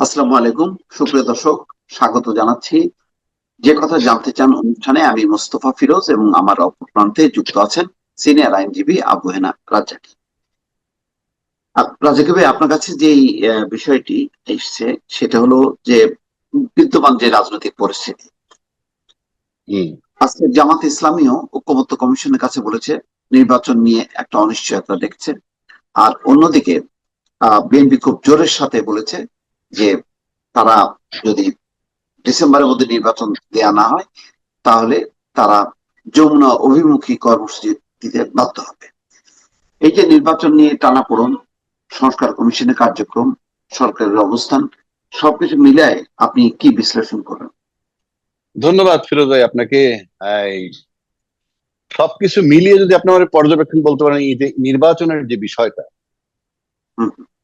আসসালামু আলাইকুম। সুপ্রিয় দর্শক স্বাগত জানাচ্ছি। যে কথা জানতে চান অনুষ্ঠানে আমি মোস্তফা ফিরোজ এবং আমার অপর প্রান্তে যুক্ত আছেন সিনিয়র আইনজীবী আবু হেনা রাজ্জাকি। ভাই আপনার কাছে যে বিষয়টি এসছে সেটা হলো যে বিদ্যমান যে রাজনৈতিক পরিস্থিতি আজকে জামাত ইসলামীও ঐক্যমত্য কমিশনের কাছে বলেছে নির্বাচন নিয়ে একটা অনিশ্চয়তা দেখছে। আর অন্যদিকে আহ বিএনপি খুব জোরের সাথে বলেছে যে তারা যদি ডিসেম্বরের মধ্যে নির্বাচন দেয়া না হয় তাহলে তারা যমুনা অভিমুখী কর্মসূচি দিতে বাধ্য হবে। এই যে নির্বাচন নিয়ে টানাপোড়ন সংস্কার কমিশনের কার্যক্রম সরকারের অবস্থান সবকিছু মিলায় আপনি কি বিশ্লেষণ করেন? ধন্যবাদ ফিরোজ ভাই আপনাকে। সবকিছু মিলিয়ে যদি আপনি আমার পর্যবেক্ষণ বলতে পারেন এই যে নির্বাচনের যে বিষয়টা।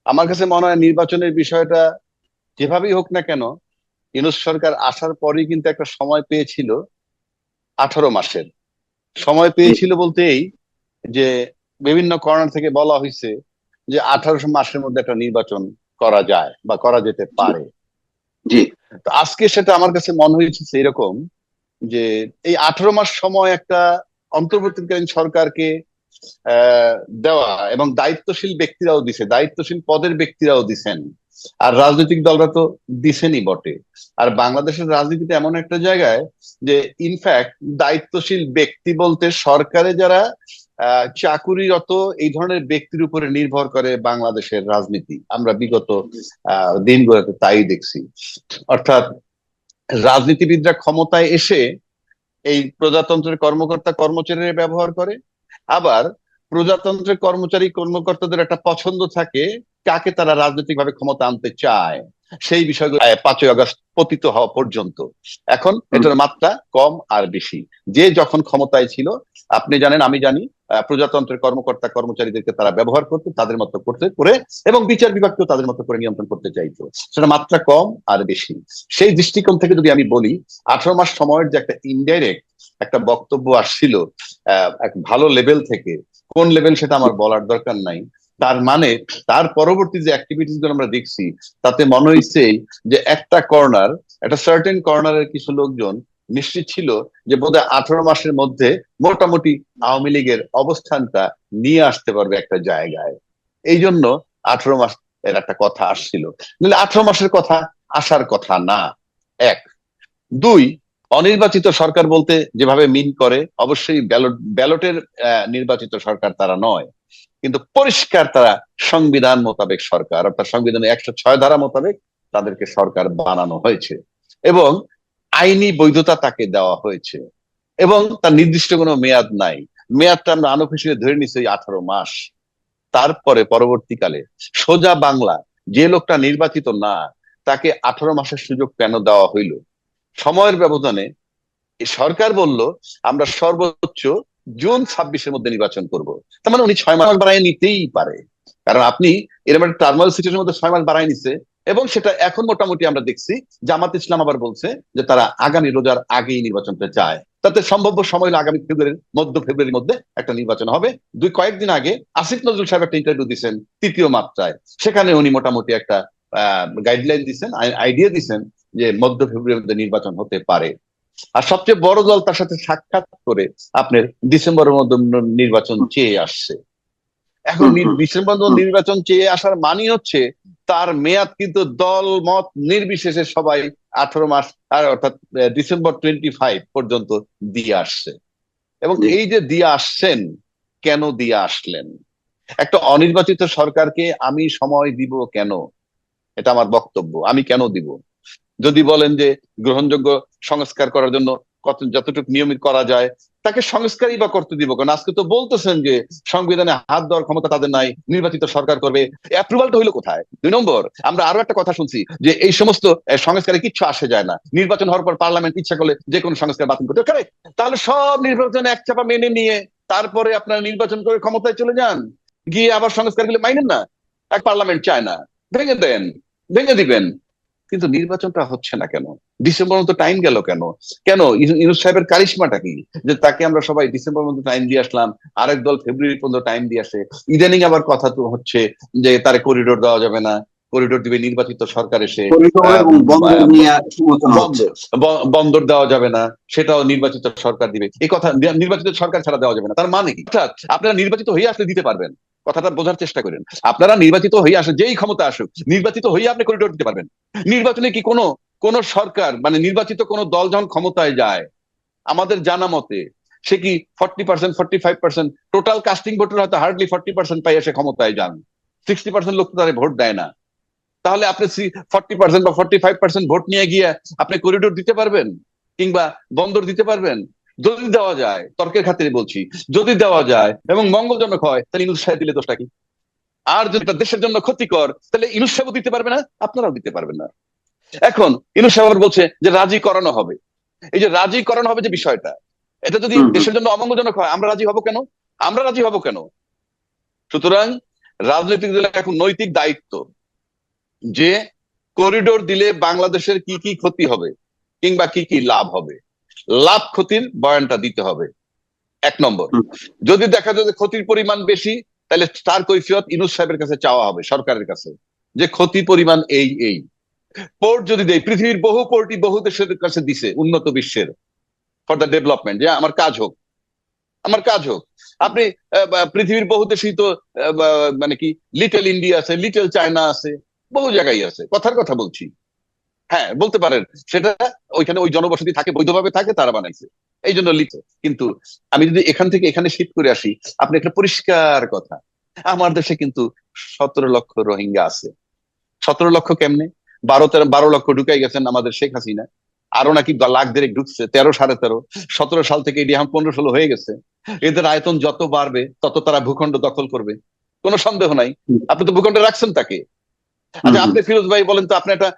আমার কাছে মনে হয় নির্বাচনের বিষয়টা যেভাবেই হোক না কেন ইউনুস সরকার আসার পরেই কিন্তু একটা সময় পেয়েছিল আঠারো মাসের। সময় পেয়েছিল বলতে এই যে বিভিন্ন কর্নার থেকে বলা হয়েছে যে আঠারোশো মাসের মধ্যে একটা নির্বাচন করা যায় বা করা যেতে পারে। জি। তো আজকে সেটা আমার কাছে মনে হয়েছে এরকম যে এই আঠারো মাস সময় একটা অন্তর্বর্তীকালীন সরকারকে আহ, দেওয়া এবং দায়িত্বশীল ব্যক্তিরাও দিছে দায়িত্বশীল পদের ব্যক্তিরাও দিছেন। আর রাজনৈতিক দলরা তো দিছেনই বটে। আর বাংলাদেশের রাজনীতিতে এমন একটা জায়গায় যে ইনফ্যাক্ট দায়িত্বশীল ব্যক্তি বলতে সরকারে যারা চাকুরিরত এই ধরনের ব্যক্তির উপরে নির্ভর করে বাংলাদেশের রাজনীতি। আমরা বিগত দিনগুলোতে তাই দেখছি। অর্থাৎ রাজনীতিবিদরা ক্ষমতায় এসে এই প্রজাতন্ত্রের কর্মকর্তা কর্মচারীরা ব্যবহার করে। আবার প্রজাতন্ত্রের কর্মচারী কর্মকর্তাদের একটা পছন্দ থাকে কাকে তারা রাজনৈতিকভাবে ক্ষমতা আনতে চায় সেই বিষয়গুলো পাঁচই আগস্ট পতিত হওয়া পর্যন্ত। এখন এটার মাত্রা কম আর বেশি। যে যখন ক্ষমতায় ছিল আপনি জানেন আমি জানি প্রজাতন্ত্রের কর্মকর্তা কর্মচারীদেরকে তারা ব্যবহার করতে তাদের মতো করতে করে এবং বিচার বিভাগকেও তাদের মতো করে নিয়ন্ত্রণ করতে চাইতো। সেটা মাত্রা কম আর বেশি। সেই দৃষ্টিকোণ থেকে যদি আমি বলি আঠারো মাস সময়ের যে একটা ইনডাইরেক্ট একটা বক্তব্য আসছিল আহ, এক ভালো লেভেল থেকে কোন লেভেল সেটা আমার বলার দরকার নাই। তার মানে তার পরবর্তী যে অ্যাক্টিভিটিসগুলো আমরা দেখছি, তাতে মনে হয়েছে যে একটা কর্নার একটা সার্টেন কর্নারের কিছু লোকজন নিশ্চিত ছিল যে বোধহয় আঠারো মাসের মধ্যে মোটামুটি আওয়ামী লীগের অবস্থানটা নিয়ে আসতে পারবে একটা জায়গায়। এই জন্য আঠারো মাস এর একটা কথা আসছিল। আঠারো মাসের কথা আসার কথা না। এক। দুই, অনির্বাচিত সরকার বলতে যেভাবে মিন করে, অবশ্যই ব্যালট, ব্যালটের নির্বাচিত সরকার তারা নয়। কিন্তু পরিষ্কার তারা সংবিধান মোতাবেক সরকার, অর্থাৎ সংবিধানের একশো ছয় ধারা মোতাবেক তাদেরকে সরকার বানানো হয়েছে এবং আইনি বৈধতা তাকে দেওয়া হয়েছে এবং তার নির্দিষ্ট কোনো মেয়াদ নাই। মেয়াদটা আমরা আনুফিসিকে ধরে নিচ্ছি আঠারো মাস। তারপরে পরবর্তীকালে সোজা বাংলা, যে লোকটা নির্বাচিত না, তাকে আঠারো মাসের সুযোগ কেন দেওয়া হইল? সময়ের ব্যবধানে সরকার বলল, আমরা সর্বোচ্চ জুন ছাব্বিশের মধ্যে নির্বাচন করব। তার মানে উনি ছয় মাস বাড়াই নিতেই পারে। কারণ আপনি এরকম একটা টার্মাল সিচুয়েশনের মধ্যে ছয় মাস বাড়াই নিছে এবং সেটা এখন মোটামুটি আমরা দেখছি। জামাত ইসলাম আবার বলছে যে তারা আগামী রোজার আগেই নির্বাচনটা চায়। তাতে সম্ভাব্য সময় হলো আগামী ফেব্রুয়ারির, মধ্য ফেব্রুয়ারির মধ্যে একটা নির্বাচন হবে। দুই, কয়েকদিন আগে আসিফ নজরুল সাহেব একটা ইন্টারভিউ দিচ্ছেন তৃতীয় মাত্রায়। সেখানে উনি মোটামুটি একটা গাইডলাইন দিচ্ছেন আইডিয়া দিচ্ছেন যে মধ্য ফেব্রুয়ারির মধ্যে নির্বাচন হতে পারে। আর সবচেয়ে বড় দল তার সাথে সাক্ষাৎ করে আপনার ডিসেম্বরের মধ্যে নির্বাচন চেয়ে আসছে। এখন। ডিসেম্বর নির্বাচন চেয়ে আসার মানে হচ্ছে তার মেয়াদ কিন্তু দল মত নির্বিশেষে সবাই আঠারো মাস আর অর্থাৎ ডিসেম্বর টোয়েন্টি ফাইভ পর্যন্ত দিয়ে আসছে। এবং এই যে দিয়ে আসছেন কেন দিয়ে আসলেন? একটা অনির্বাচিত সরকারকে আমি সময় দিব কেন? এটা আমার বক্তব্য। আমি কেন দিব? যদি বলেন যে গ্রহণযোগ্য সংস্কার করার জন্য কত, যতটুকু নিয়মিত করা যায়, তাকে সংস্কারই বা করতে দিব কারণ আজকে তো বলতেছেন যে সংবিধানে হাত দেওয়ার ক্ষমতা তাদের নাই, নির্বাচিত সরকার করবে। অ্যাপ্রুভালটা হইল কোথায়? দুই নম্বর, আমরা আরও একটা কথা শুনছি যে এই সমস্ত সংস্কারে কিচ্ছু আসে যায় না। নির্বাচন হওয়ার পর পার্লামেন্ট ইচ্ছা করলে যে কোনো সংস্কার বাতিল করতে পারে তাহলে সব নির্বাচন এক চাপা মেনে নিয়ে তারপরে আপনারা নির্বাচন করে ক্ষমতায় চলে যান। গিয়ে আবার সংস্কারগুলো মাইনেন না। এক পার্লামেন্ট চায় না। ভেঙে দেন। ভেঙে দিবেন। কিন্তু নির্বাচনটা হচ্ছে না কেন? ডিসেম্বর মতো টাইম গেল কেন? কেন? ইউনুস সাহেবের কারিশমাটা কি? যে তাকে আমরা সবাই ডিসেম্বর মধ্যে টাইম দিয়ে আসলাম, আরেক দল ফেব্রুয়ারি পর্যন্ত টাইম দিয়ে আসে। ইদানিং আবার কথা তো হচ্ছে যে তার করিডোর দেওয়া যাবে না। করিডোর দিবে নির্বাচিত সরকার এসে বন্দর দেওয়া যাবে না সেটাও নির্বাচিত সরকার দিবে। এই কথা নির্বাচিত সরকার ছাড়া দেওয়া যাবে না। তার মানে কি? অর্থাৎ আপনারা নির্বাচিত হয়ে আসলে দিতে পারবেন। কথাটা বোঝার চেষ্টা করেন। আপনারা নির্বাচিত হয়ে আসে যেই ক্ষমতা আসুক নির্বাচিত হয়ে আপনি করিডোর দিতে পারবেন। নির্বাচনে কি কোনো কোন সরকার মানে নির্বাচিত কোন দল যখন ক্ষমতায় যায় আমাদের জানা মতে সে কি forty percent forty five percent total casting ভোটের হয়তো হার্ডলি ফর্টি পার্সেন্ট পাইয়া সে ক্ষমতায় যান। সিক্সটি পার্সেন্ট লোক তো তারা ভোট দেয় না। তাহলে আপনি ফর্টি পার্সেন্ট বা ফর্টি ফাইভ পার্সেন্ট ভোট নিয়ে গিয়ে আপনি করিডোর দিতে পারবেন কিংবা বন্দর দিতে পারবেন? যদি দেওয়া যায় তর্কের খাতিরে বলছি যদি দেওয়া যায় এবং মঙ্গলজনক হয় তাহলে ইনুস সাহেব দিলে দোষটা কি? আর যদি দেশের জন্য ক্ষতিকর তাহলে ইনুস সাহেবও দিতে পারবে না আপনারাও দিতে পারবেন না। এখন ইনুস সাহেব বলছে যে রাজি করানো হবে। এই যে রাজি করানো হবে যে বিষয়টা এটা যদি। দেশের জন্য অমঙ্গলজনক হয় আমরা রাজি হব কেন? আমরা রাজি হব কেন? সুতরাং রাজনৈতিক দলের এখন নৈতিক দায়িত্ব। যে করিডোর দিলে বাংলাদেশের কি কি ক্ষতি হবে কিংবা কি কি লাভ হবে? লাভ ক্ষতির বয়ানটা দিতে হবে। এক নম্বর। যদি দেখা যায় যে ক্ষতির পরিমাণ বেশি তাহলে তার কৈফিয়ত ইনুস সাহেবের কাছে চাওয়া হবে সরকারের কাছে যে ক্ষতি পরিমাণ এই এই। পোর্ট যদি দেয় পৃথিবীর বহু পোর্টই বহু দেশের কাছে দিছে উন্নত বিশ্বের ফর দ্য ডেভেলপমেন্ট যে আমার কাজ হোক আমার কাজ হোক। আপনি পৃথিবীর বহু দেশেই তো মানে কি লিটল ইন্ডিয়া আছে লিটল চায়না আছে বহু জায়গায় আছে। কথার কথা বলছি। হ্যাঁ বলতে পারেন, সেটা ওইখানে ওই জনবসতি থাকে, বৈধভাবে থাকে, তারা বানাইছে। এই জন্য লিখে কিন্তু আমি যদি এখান থেকে এখানে শিফট করে আসি, আপনি একটা পরিষ্কার কথা। আমার দেশে কিন্তু সতেরো লক্ষ রোহিঙ্গা আছে। সতেরো লক্ষ কেমনে? বারো তেরো, বারো লক্ষ ঢুকাই গেছেন আমাদের শেখ হাসিনা। আরও নাকি লাখ দেড়েক ঢুকছে, তেরো সাড়ে তেরো। সতেরো সাল থেকে এটি এখন পনেরো ষোলো হয়ে গেছে। এদের আয়তন যত বাড়বে, তত তারা ভূখণ্ড দখল করবে। কোনো সন্দেহ নাই। আপনি তো ভূখণ্ডে রাখছেন তাকে। আচ্ছা আপনি ফিরোজ ভাই বলেন তো আপনি একটা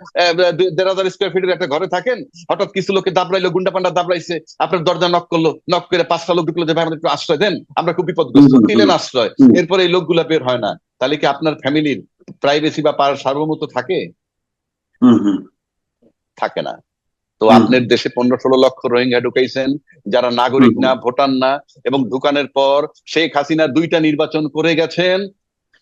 দেড় হাজার স্কোয়ার ফিটের একটা ঘরে থাকেন? হঠাৎ কিছু লোকে দাবড়াইলো গুন্ডা পান্ডা দাবড়াইছে আপনার দরজা নক করল নক করে পাঁচটা লোক ঢুকলো যে ভাই আমাদের একটু আশ্রয় দেন আমরা খুব বিপদগ্রস্ত। দিলেন আশ্রয়। এরপরে এই লোকগুলা বের হয় না। তাহলে কি আপনার ফ্যামিলির প্রাইভেসি বা পার সার্বভৌমত্ব থাকে? থাকে না। তো আপনার দেশে পনেরো ষোলো লক্ষ রোহিঙ্গা ঢুকাইছেন যারা নাগরিক না ভোটার না এবং ঢুকানোর পর শেখ হাসিনা দুইটা নির্বাচন করে গেছেন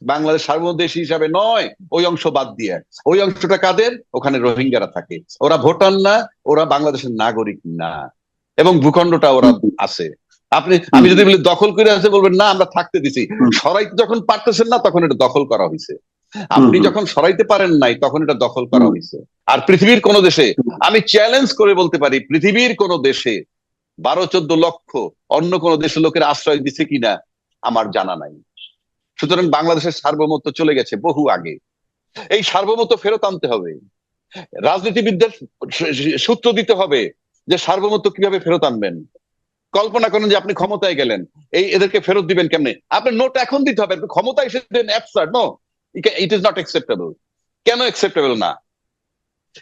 বাংলাদেশ সার্বদেশ হিসাবে নয় ওই অংশ বাদ দিয়ে। ওই অংশটা কাদের? ওখানে রোহিঙ্গারা থাকে। ওরা ভোটার না ওরা বাংলাদেশের নাগরিক না। এবং ভূখণ্ডটা ওরা আছে। আপনি আমি যদি বলি দখল করে আছে বলবেন না আমরা থাকতে দিছি। সরাইতে যখন পারতেছেন না তখন এটা দখল করা হয়েছে আপনি যখন সরাইতে পারেন নাই তখন এটা দখল করা হয়েছে আর পৃথিবীর কোন দেশে আমি চ্যালেঞ্জ করে বলতে পারি পৃথিবীর কোন দেশে বারো চোদ্দ লক্ষ অন্য কোন দেশের লোকের আশ্রয় দিছে কিনা আমার জানা নাই। সুতরাং বাংলাদেশের সার্বভৌমত্ব চলে গেছে বহু আগে। এই সার্বভৌমত্ব ফেরত আনতে হবে। রাজনীতিবিদদের সূত্র দিতে হবে যে সার্বভৌমত্ব কীভাবে ফেরত আনবেন। কল্পনা করেন যে আপনি ক্ষমতায় গেলেন, এই এদেরকে ফেরত দিবেন কেমনে? আপনার নোট এখন দিতে হবে আপনি ক্ষমতায় এসে then absurd no it is not acceptable কেন অ্যাকসেপ্টেবল না?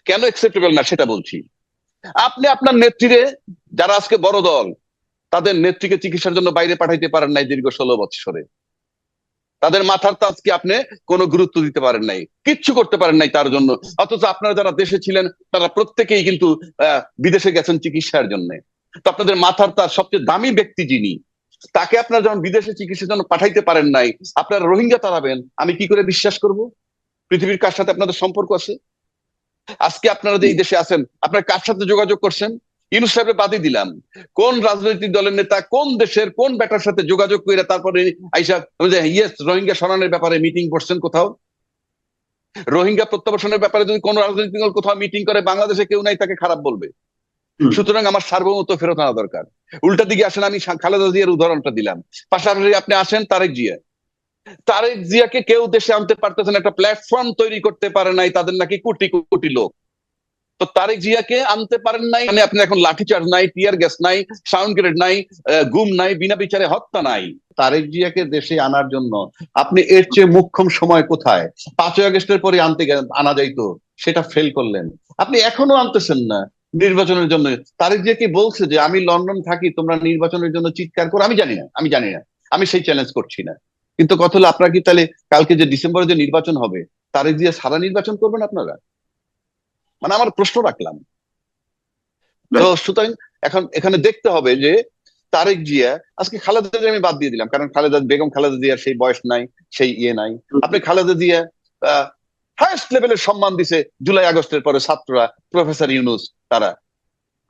কেন অ্যাকসেপ্টেবল না সেটা বলছি। আপনি আপনার নেত্রীরে, যারা আজকে বড় দল, তাদের নেত্রীকে চিকিৎসার জন্য বাইরে পাঠাইতে পারেন নাই দীর্ঘ ষোলো বছরে তাদের মাথার তাজকে আপনি কোনো গুরুত্ব দিতে পারেন নাই? কিচ্ছু করতে পারেন নাই তার জন্য। অথচ আপনারা যারা দেশে ছিলেন, তারা প্রত্যেকেই কিন্তু বিদেশে গেছেন চিকিৎসার জন্য। তো আপনাদের মাথার তার সবচেয়ে দামি ব্যক্তি যিনি, তাকে আপনারা যখন বিদেশে চিকিৎসার জন্য পাঠাইতে পারেন নাই, আপনারা রোহিঙ্গা তাড়াবেন। আমি কি করে বিশ্বাস করব? পৃথিবীর কার সাথে আপনাদের সম্পর্ক আছে? আজকে আপনারা যে এই দেশে আছেন, আপনারা কার সাথে যোগাযোগ করছেন? ইউনুস সাহেবের বাদই দিলাম। কোন রাজনৈতিক দলের নেতা কোন দেশের কোন ব্যাটার সাথে যোগাযোগ করে তারপরে আইসা ইয়েস রোহিঙ্গা সরানোর ব্যাপারে মিটিং করছেন কোথাও? রোহিঙ্গা প্রত্যাবাসনের ব্যাপারে যদি কোন রাজনৈতিক দল কোথাও মিটিং করে বাংলাদেশে কেউ নাই তাকে খারাপ বলবে। সুতরাং আমার সার্বভৌমত্ব ফেরত আনা দরকার। উল্টা দিকে আসেন আমি খালেদা জিয়ার উদাহরণটা দিলাম। পাশাপাশি আপনি আসেন তারেক জিয়া। তারেক জিয়াকে কেউ দেশে আনতে পারতেছেন একটা প্ল্যাটফর্ম তৈরি করতে পারে নাই তাদের নাকি কোটি কোটি লোক। তো তারেক জিয়াকে আনতে পারেন নাই মানে আপনি এখন লাঠিচার্জ নাই টিয়ার গ্যাস নাই সাউন্ড গ্রেড নাই গুম নাই, বিনা বিচারে হত্যা নাই। তারেক জিয়াকে দেশে আনার জন্য আপনি এর চেয়ে মুখ্যম সময় কোথায়? পাঁচই আগস্টের পরে আনতে আনা যাইতো সেটা ফেল করলেন। আপনি এখনও আনতেছেন না নির্বাচনের জন্য। তারেক জিয়া কি বলছে যে, আমি লন্ডন থাকি, তোমরা নির্বাচনের জন্য চিৎকার করো? আমি জানি না, আমি জানি না, আমি সেই চ্যালেঞ্জ করছি না। কিন্তু কথা হলো, আপনারা কি তাহলে কালকে যে ডিসেম্বরে যে নির্বাচন হবে, তারেক জিয়া সারা নির্বাচন করবেন আপনারা? মানে আমার প্রশ্ন রাখলাম। তো সুতরাং এখন এখানে দেখতে হবে যে তারেক জিয়া আজকে খালেদা জিয়া আমি বাদ দিয়ে দিলাম কারণ খালেদা বেগম খালেদা জিয়ার সেই বয়স নাই সেই ইয়ে নাই। আপনি খালেদা জিয়া হায়েস্ট লেভেলের সম্মান দিছে জুলাই আগস্টের পরে ছাত্ররা প্রফেসর ইউনুস তারা।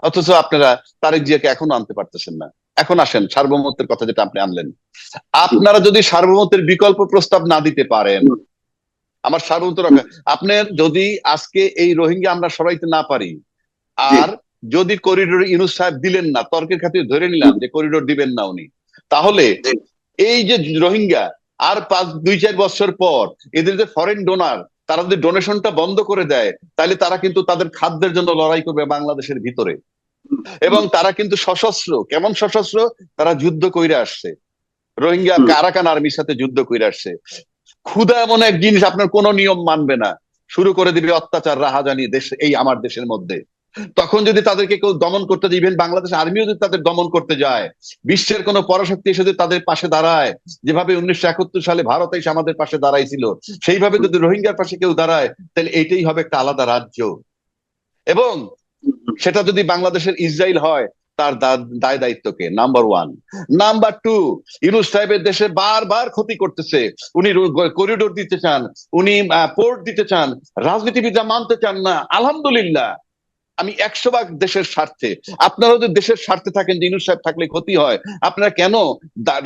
অথচ আপনারা তারেক জিয়াকে এখনও আনতে পারতেছেন না। এখন আসেন সার্বভৌমত্বের কথা যেটা আপনি আনলেন। আপনারা যদি সার্বভৌমত্বের বিকল্প প্রস্তাব না দিতে পারেন আমার সার্বভৌমত্ব রক্ষা আপনার যদি আজকে এই রোহিঙ্গা আমরা সরাইতে না পারি আর যদি করিডোর ইউনুস সাহেব দিলেন না তর্কের খাতিরে ধরে নিলাম যে করিডোর দিবেন না উনি তাহলে এই যে রোহিঙ্গা আর পাঁচ দুই চার বছর পর এদের যে ফরেন ডোনার তারা যদি ডোনেশনটা বন্ধ করে দেয় তাহলে তারা কিন্তু তাদের খাদ্যের জন্য লড়াই করবে বাংলাদেশের ভিতরে। এবং তারা কিন্তু সশস্ত্র কেমন সশস্ত্র? তারা যুদ্ধ কইরে আসছে। রোহিঙ্গা হুম। কারাকান আর্মির সাথে যুদ্ধ কইরে আসছে। ক্ষুধা এমন এক জিনিস, আপনার কোনো নিয়ম মানবে না। শুরু করে দিবে অত্যাচার, রাহাজানি দেশ, এই আমার দেশের মধ্যে। তখন যদি তাদেরকে কেউ দমন করতে যায় ইভেন বাংলাদেশ আর্মিও যদি তাদের দমন করতে যায়, বিশ্বের কোনো পরাশক্তি এসে যদি তাদের পাশে দাঁড়ায়, যেভাবে উনিশশো একাত্তর সালে ভারত এসে আমাদের পাশে দাঁড়াইছিল, সেইভাবে যদি রোহিঙ্গার পাশে কেউ দাঁড়ায়, তাহলে এইটাই হবে একটা আলাদা রাজ্য। এবং সেটা যদি বাংলাদেশের ইসরায়েল হয় তার দায় দায়িত্বকে number one number two Yunus সাহেবের দেশে বারবার ক্ষতি করতেছে। উনি করিডোর দিতে চান, উনি পোর্ট দিতে চান, রাজনীতিবিদরা মানতে চান না। আলহামদুলিল্লাহ, আমি একশো ভাগ দেশের স্বার্থে। আপনারা যদি দেশের স্বার্থে থাকেন, যে ইউনুস সাহেব থাকলে ক্ষতি হয়, আপনারা কেন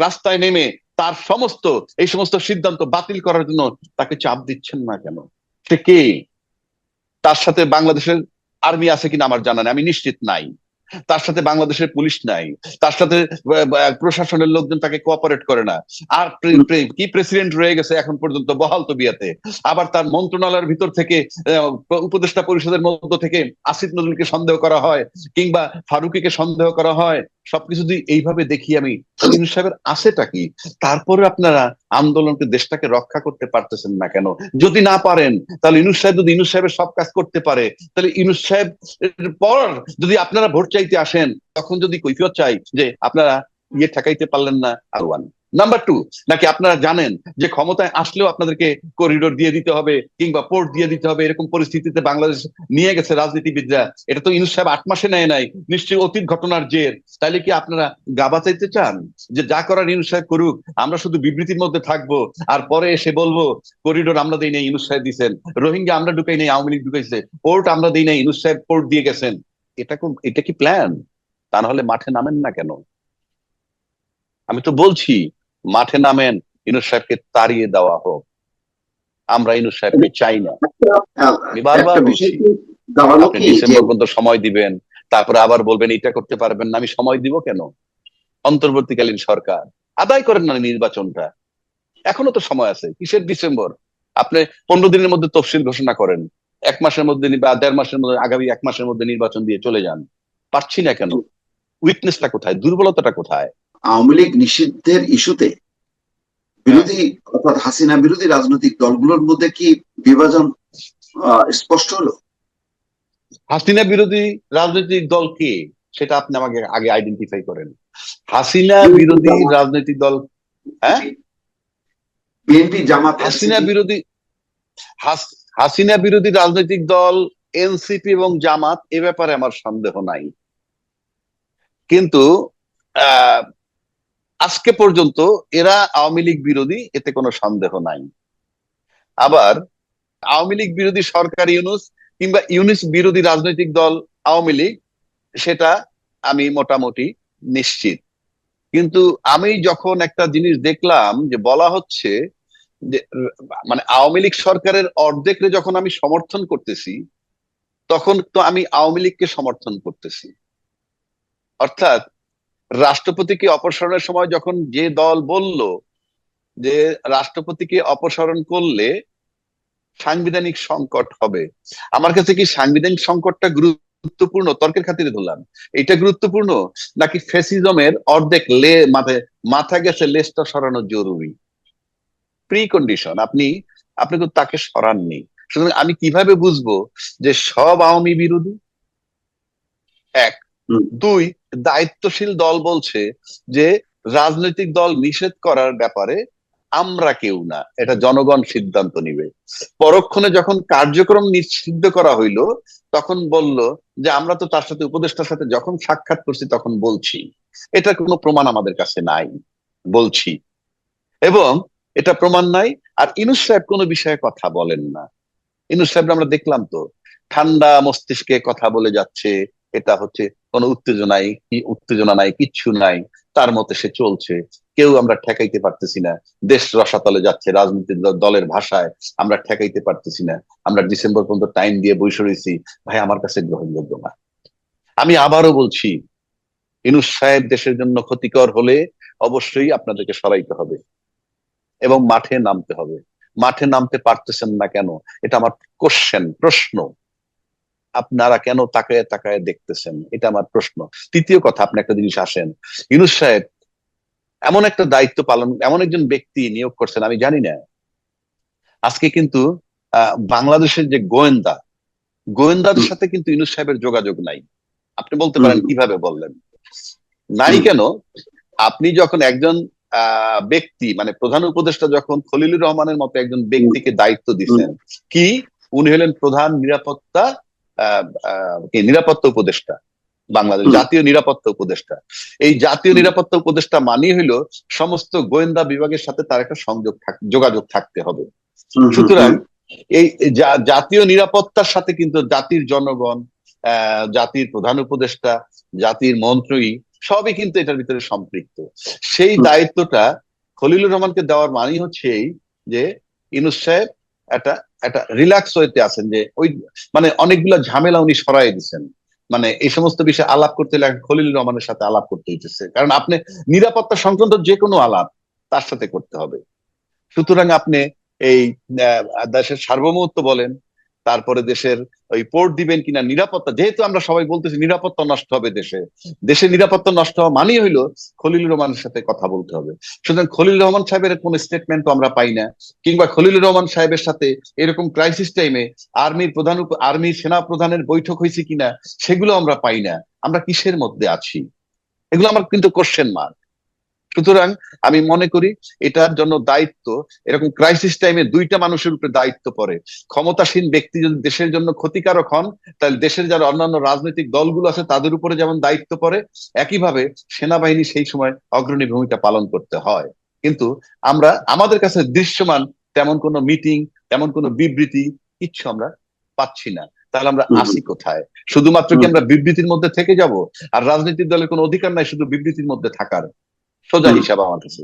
রাস্তায় নেমে তার সমস্ত, এই সমস্ত সিদ্ধান্ত বাতিল করার জন্য তাকে চাপ দিচ্ছেন না কেন? সে কে? তার সাথে বাংলাদেশের আর্মি আছে কিনা আমার জানা নেই, আমি নিশ্চিত নাই। তার সাথে বাংলাদেশের পুলিশ নাই। তার সাথে প্রশাসনের লোকজন তাকে কোঅপারেট করে না। আর কি প্রেসিডেন্ট রয়ে গেছে এখন পর্যন্ত বহাল তবিয়াতে। আবার তার মন্ত্রণালয়ের ভিতর থেকে উপদেষ্টা পরিষদের মধ্য থেকে আসিফ নজরুলকে সন্দেহ করা হয়, কিংবা ফারুকিকে সন্দেহ করা হয়। সবকিছু যদি এইভাবে দেখি আমি। সাহেবের আছেটা কি? তারপরে আপনারা আন্দোলনকে দেশটাকে রক্ষা করতে পারতেছেন না কেন? যদি না পারেন, তাহলে ইনুস সাহেব যদি ইনুস সাহেবের সব কাজ করতে পারে, তাহলে ইনুস সাহেব পর যদি আপনারা ভোট চাইতে আসেন, তখন যদি কৈফিয়ত চাই যে আপনারা ইয়ে ঠেকাইতে পারলেন না, আর ওয়ান নাম্বার টু নাকি আপনারা জানেন যে ক্ষমতায় আসলেও আপনাদেরকে করিডোর দিয়ে দিতে হবে কিংবা পোর্ট দিয়ে দিতে হবে, এরকম পরিস্থিতিতে বাংলাদেশ নিয়ে গেছে রাজনীতিবিদরা। এটা তো ইউনুস সাহেব আট মাসে নেয় নাই, নিশ্চয়ই অতীত ঘটনার জের। তাহলে কি আপনারা গাবা চাইতে চান? যে যা করার ইউনুস সাহেব করুক, আমরা শুধু বিবৃতির মধ্যে থাকব, আর পরে এসে বলব করিডোর আমরা দিই নাই ইউনুস সাহেব দিয়েছেন রোহিঙ্গা আমরা ঢুকাই নাই, আওয়ামী লীগ ঢুকাইছে। পোর্ট আমরা দিই নাই ইউনুস সাহেব পোর্ট দিয়ে গেছেন। এটা এটা কি প্ল্যান তা নাহলে মাঠে নামেন না কেন? আমি তো বলছি মাঠে নামেন ইনুস সাহেবকে তাড়িয়ে দেওয়া হোক। আমরা ইনুস সাহেবকে চাই না। আমি বারবার আপনি ডিসেম্বর পর্যন্ত সময় দিবেন তারপরে আবার বলবেন এটা করতে পারবেন না। আমি সময় দিব কেন? অন্তর্বর্তীকালীন সরকার আদায় করেন না নির্বাচনটা। এখনও তো সময় আছে কিসের ডিসেম্বর? আপনি পনেরো দিনের মধ্যে তফসিল ঘোষণা করেন এক মাসের মধ্যে বা দেড় মাসের মধ্যে আগামী এক মাসের মধ্যে নির্বাচন দিয়ে চলে যান। পারছি না কেন? উইকনেসটা কোথায়? দুর্বলতাটা কোথায়? আওয়ামী লীগ নিষিদ্ধের ইস্যুতে বিরোধী অর্থাৎ হাসিনা বিরোধী রাজনৈতিক দলগুলোর মধ্যে কি বিভাজন স্পষ্ট হলো? হাসিনা বিরোধী রাজনৈতিক দল কে? সেটা আপনি আমাকে আগে আইডেন্টিফাই করেন। হাসিনা বিরোধী রাজনৈতিক দল হ্যাঁ? বিএনপি জামাত হাসিনা বিরোধী হাসিনা বিরোধী রাজনৈতিক দল এনসিপি এবং জামাত এ ব্যাপারে আমার সন্দেহ নাই। কিন্তু আহ, আজকে পর্যন্ত এরা আওয়ামী লীগ বিরোধী, এতে কোনো সন্দেহ নাই। আবার আওয়ামী লীগ বিরোধী সরকার ইউনুস কিংবা ইউনিস বিরোধী রাজনৈতিক দল আওয়ামী লীগ, সেটা আমি মোটামুটি নিশ্চিত। কিন্তু আমি যখন একটা জিনিস দেখলাম যে বলা হচ্ছে যে মানে আওয়ামী লীগ সরকারের অর্ধেকরে যখন আমি সমর্থন করতেছি, তখন তো আমি আওয়ামী লীগকে সমর্থন করতেছি। অর্থাৎ রাষ্ট্রপতিকে অপসারণের সময় যখন যে দল বলল যে রাষ্ট্রপতিকে অপসারণ করলে সাংবিধানিক সংকট হবে? আমার কাছে কি সাংবিধানিক সংকটটা গুরুত্বপূর্ণ? তর্কের খাতিরে ধরলাম। এটা গুরুত্বপূর্ণ নাকি ফেসিজমের অর্ধেক লে মাথায় মাথা গেছে লেজটা সরানো জরুরি? প্রি কন্ডিশন আপনি আপনি তো তাকে সরাননি। সুতরাং আমি কীভাবে বুঝব যে সব আওয়ামী বিরোধী? এক। দুই, দায়িত্বশীল দল বলছে যে রাজনৈতিক দল নিষেধ করার ব্যাপারে আমরা কেউ না। এটা জনগণ সিদ্ধান্ত নিবে। পরক্ষণে যখন কার্যক্রম নিষিদ্ধ করা হইল, তখন বলল যে আমরা তো তার সাথে, উপদেষ্টার সাথে যখন সাক্ষাৎ করছি তখন বলছি। এটা কোনো প্রমাণ আমাদের কাছে নাই, বলছি। এবং এটা প্রমাণ নাই, আর ইনুস সাহেব কোনো বিষয়ে কথা বলেন না। ইনুস সাহেব আমরা দেখলাম তো, ঠান্ডা মস্তিষ্কে কথা বলে যাচ্ছে, এটা হচ্ছে কোনো উত্তেজনাই কি উত্তেজনা নাই, কিচ্ছু নাই, তার মতে সে চলছে। কেউ আমরা ঠেকাইতে পারতেছি না। দেশ রসাতলে যাচ্ছে, রাজনীতির দলের ভাষায় আমরা ঠেকাইতে পারতেছি না। আমরা ডিসেম্বর পর্যন্ত টাইম দিয়ে বসে রয়েছি। ভাই, আমার কাছে গ্রহণযোগ্য না। আমি আবারও বলছি, ইনুস সাহেব দেশের জন্য ক্ষতিকর হলে অবশ্যই আপনাদেরকে সরাইতে হবে এবং মাঠে নামতে হবে। মাঠে নামতে পারতেছেন না কেন? এটা আমার কোশ্চেন প্রশ্ন। আপনারা কেন তাকায় তাকায় দেখতেছেন? এটা আমার প্রশ্ন। তৃতীয় কথা আপনি একটা জিনিস আসেন। ইউনুস সাহেব এমন একটা দায়িত্ব পালন এমন একজন ব্যক্তি নিয়োগ করছেন আমি জানি না। আজকে কিন্তু বাংলাদেশের যে গোয়েন্দা গোয়েন্দাদের সাথে কিন্তু ইউনুস সাহেবের যোগাযোগ নাই। আপনি বলতে পারেন কীভাবে বললেন? নাই কেন? আপনি যখন একজন আহ, ব্যক্তি মানে প্রধান উপদেষ্টা যখন খলিলুর রহমানের মতো একজন ব্যক্তিকে দায়িত্ব দিচ্ছেন কি? উনি হলেন প্রধান নিরাপত্তা নিরাপত্তা উপদেষ্টা বাংলাদেশ জাতীয় নিরাপত্তা উপদেষ্টা। এই জাতীয় নিরাপত্তা উপদেষ্টা মানেই হইল সমস্ত গোয়েন্দা বিভাগের সাথে তার একটা সংযোগ থাক যোগাযোগ থাকতে হবে। সুতরাং এই জাতীয় নিরাপত্তার সাথে কিন্তু জাতির জনগণ আহ, জাতির প্রধান উপদেষ্টা জাতির মন্ত্রী সবই কিন্তু এটার ভিতরে সম্পৃক্ত। সেই দায়িত্বটা খলিলুর রহমানকে দেওয়ার মানেই হচ্ছে এই যে ইনুস সাহেব একটা একটা রিল্যাক্স হইতে আছেন যে ওই মানে অনেকগুলো ঝামেলা উনি সরাই দিচ্ছেন মানে এই সমস্ত বিষয়ে আলাপ করতে লাগে খলিল রহমানের সাথে আলাপ করতে হইতেছে। কারণ আপনি নিরাপত্তা সংক্রান্ত যে কোনো আলাপ তার সাথে করতে হবে। সুতরাং আপনি এই দেশের সার্বভৌমত্ব বলেন তারপরে দেশের ওই পোর্ট দিবেন কিনা নিরাপত্তা, যেহেতু আমরা সবাই বলতেছি নিরাপত্তা নষ্ট হবে দেশে। দেশের নিরাপত্তা নষ্ট হওয়া মানেই হইল খলিলুর রহমানের সাথে কথা বলতে হবে। সুতরাং খলিল রহমান সাহেবের কোন স্টেটমেন্ট আমরা পাই না, কিংবা খলিলুর রহমান সাহেবের সাথে এরকম ক্রাইসিস টাইমে আর্মির প্রধান আর্মির সেনা প্রধানের বৈঠক হয়েছে কিনা, সেগুলো আমরা পাই না। আমরা কিসের মধ্যে আছি? এগুলো আমার কিন্তু কোশ্চেন মার্ক সুতরাং আমি মনে করি এটার জন্য দায়িত্ব এরকম ক্রাইসিস টাইমে দুইটা মানুষের উপরে দায়িত্ব পড়ে। ক্ষমতাসীন ব্যক্তি যদি দেশের জন্য ক্ষতিকারক হন তাহলে দেশের যারা অন্যান্য রাজনৈতিক দলগুলো আছে তাদের উপরে যেমন দায়িত্ব পড়ে একইভাবে সেনাবাহিনী সেই সময় অগ্রণী ভূমিকা পালন করতে হয়। কিন্তু আমরা আমাদের কাছে দৃশ্যমান তেমন কোনো মিটিং তেমন কোনো বিবৃতি কিচ্ছু আমরা পাচ্ছি না। তাহলে আমরা। আসি কোথায়? শুধুমাত্র কি আমরা বিবৃতির মধ্যে থেকে যাব? আর রাজনৈতিক দলের কোনো অধিকার নাই শুধু বিবৃতির মধ্যে থাকার। সোজা। হিসাব আমার কাছে।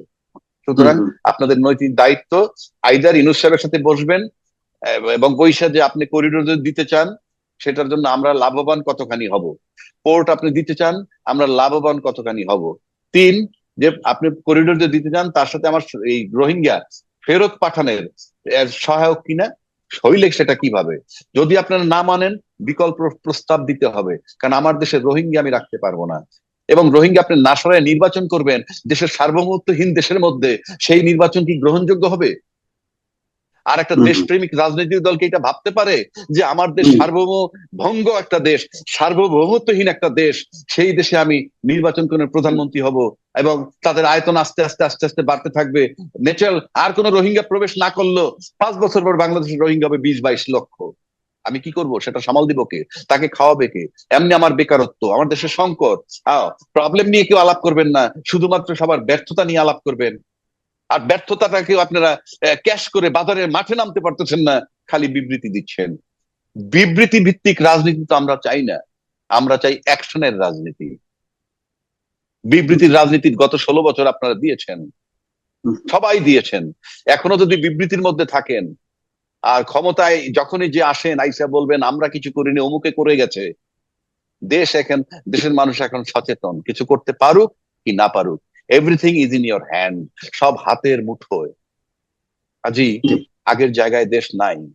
সুতরাং আপনাদের নৈতিক দায়িত্ব আইদার ইনুস সাহেবের সাথে বসবেন এবং বৈশা যে আপনি করিডোর যদি দিতে চান সেটার জন্য আমরা লাভবান কতখানি হব? পোর্ট আপনি দিতে চান আমরা লাভবান কতখানি হব? তিন যে আপনি করিডোর যে দিতে চান তার সাথে আমার এই রোহিঙ্গা ফেরত পাঠানোর সহায়ক কিনা হইলে সেটা কীভাবে? যদি আপনারা না মানেন বিকল্প প্রস্তাব দিতে হবে কারণ আমার দেশে রোহিঙ্গা আমি রাখতে পারব না। এবং রোহিঙ্গা আপনি না সরায় নির্বাচন করবেন দেশের সার্বভৌমত্বহীন দেশের মধ্যে। সেই নির্বাচন কি গ্রহণযোগ্য হবে? আর একটা। দেশপ্রেমিক রাজনৈতিক দলকে এটা ভাবতে পারে যে আমার দেশ সার্বভৌম ভঙ্গ একটা দেশ সার্বভৌমত্বহীন একটা দেশ সেই দেশে আমি নির্বাচন করে প্রধানমন্ত্রী হব এবং তাদের আয়তন আস্তে আস্তে আস্তে আস্তে বাড়তে থাকবে। ন্যাচারাল আর কোন রোহিঙ্গা প্রবেশ না করল পাঁচ বছর পর বাংলাদেশের রোহিঙ্গা হবে বিশ বাইশ লক্ষ। আমি কি করব? সেটা সামাল দিব কে? তাকে খাওয়াবে কে? এমনি আমার বেকারত্ব, আমার দেশের সংকট। প্রবলেম নিয়ে কেউ আলাপ করবেন না, শুধুমাত্র সবার ব্যর্থতা নিয়ে আলাপ করবেন। আর ব্যর্থতাটাকে আপনারা ক্যাশ করে বাজারের মাঠে নামতে পারতেছেন না, খালি বিবৃতি দিচ্ছেন। বিবৃতি ভিত্তিক রাজনীতি তো আমরা চাই না। আমরা চাই অ্যাকশনের রাজনীতি। বিবৃতির রাজনীতির গত ষোলো বছর আপনারা দিয়েছেন। সবাই দিয়েছেন। এখনও যদি বিবৃতির মধ্যে থাকেন আর ক্ষমতায় যখনই যে আসেন, আইসা বলবেন, আমরা কিছু করিনি, অমুকে করে গেছে। দেশ এখন, দেশের মানুষ এখন সচেতন। কিছু করতে পারুক কি না পারুক everything is in your hand সব হাতের মুঠোয়। আজি, আগের জায়গায় দেশ নাই।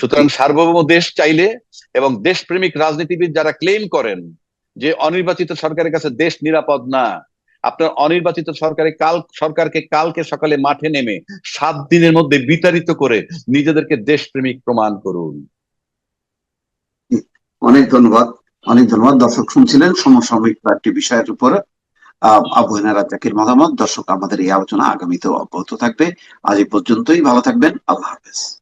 সুতরাং সার্বভৌম দেশ চাইলে এবং দেশপ্রেমিক রাজনীতিবিদ যারা ক্লেম করেন যে অনির্বাচিত সরকারের কাছে দেশ নিরাপদ না আপনার অনির্বাচিত সরকারে কাল, সরকারকে কালকে সকালে মাঠে নেমে সাত দিনের মধ্যে বিতাড়িত করে নিজেদেরকে দেশপ্রেমিক প্রমাণ করুন। অনেক ধন্যবাদ অনেক ধন্যবাদ। দর্শক শুনছিলেন সমসাময়িক কয়েকটি বিষয়ের উপর। আবু হেনা রাজ্জাকের মতামত। দর্শক, আমাদের এই আলোচনা আগামীতেও অব্যাহত থাকবে। আজ এই পর্যন্তই, ভালো থাকবেন। আল্লাহ হাফেজ।